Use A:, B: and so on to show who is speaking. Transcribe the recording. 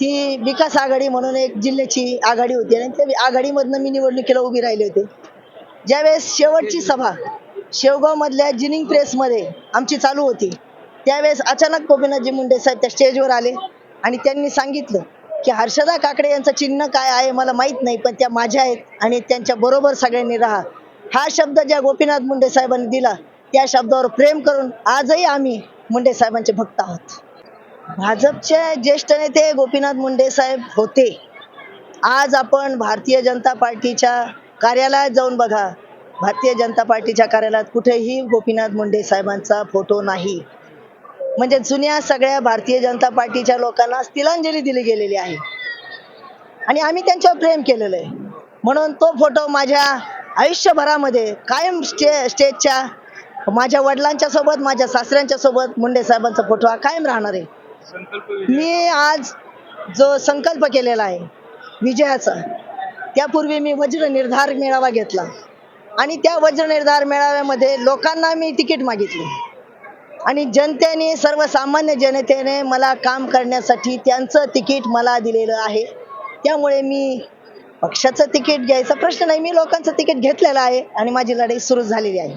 A: ती विकास आघाडी म्हणून एक जिल्ह्याची आघाडी होती आणि त्या आघाडीमधनं मी निवडणुकीला उभी राहिले होते. ज्यावेळेस शेवटची सभा शेवगाव मधल्या जिनिंग प्रेसमध्ये आमची चालू होती त्यावेळेस अचानक गोपीनाथजी मुंडे साहेब त्या स्टेजवर आले आणि त्यांनी सांगितलं की हर्षदा काकडे यांचं चिन्ह काय आहे मला माहीत नाही पण त्या माझ्या आहेत आणि त्यांच्या बरोबर सगळ्यांनी राहा. हा शब्द ज्या गोपीनाथ मुंडे साहेबांनी दिला त्या शब्दावर प्रेम करून आजही आम्ही मुंडे साहेबांचे भक्त आहोत. भाजपचे ज्येष्ठ नेते गोपीनाथ मुंडे साहेब होते. आज आपण भारतीय जनता पार्टीच्या कार्यालयात जाऊन बघा. भारतीय जनता पार्टीच्या कार्यालयात कुठेही गोपीनाथ मुंडे साहेबांचा फोटो नाही. म्हणजे जुन्या सगळ्या भारतीय जनता पार्टीच्या लोकांना तिलांजली दिली गेलेली आहे. आणि आम्ही त्यांच्यावर प्रेम केलेलं आहे. म्हणून तो फोटो माझ्या आयुष्यभरामध्ये कायम स्टे स्टेजच्या माझ्या वडिलांच्या सोबत माझ्या सासऱ्यांच्या सोबत मुंडे साहेबांचा फोटो हा कायम राहणार आहे. मी आज जो संकल्प केलेला आहे विजयाचा त्यापूर्वी मी वज्र निर्धार मेळावा घेतला. आणि त्या वज्र निर्धार मेळाव्यामध्ये लोकांना मी तिकीट मागितले. आणि जनतेने सर्वसामान्य जनतेने मला काम करण्यासाठी त्यांचं तिकीट मला दिलेलं आहे. त्यामुळे मी पक्षाचं तिकीट घ्यायचा प्रश्न नाही मी लोकांचं तिकीट घेतलेलं आहे आणि माझी लढाई सुरू झालेली आहे.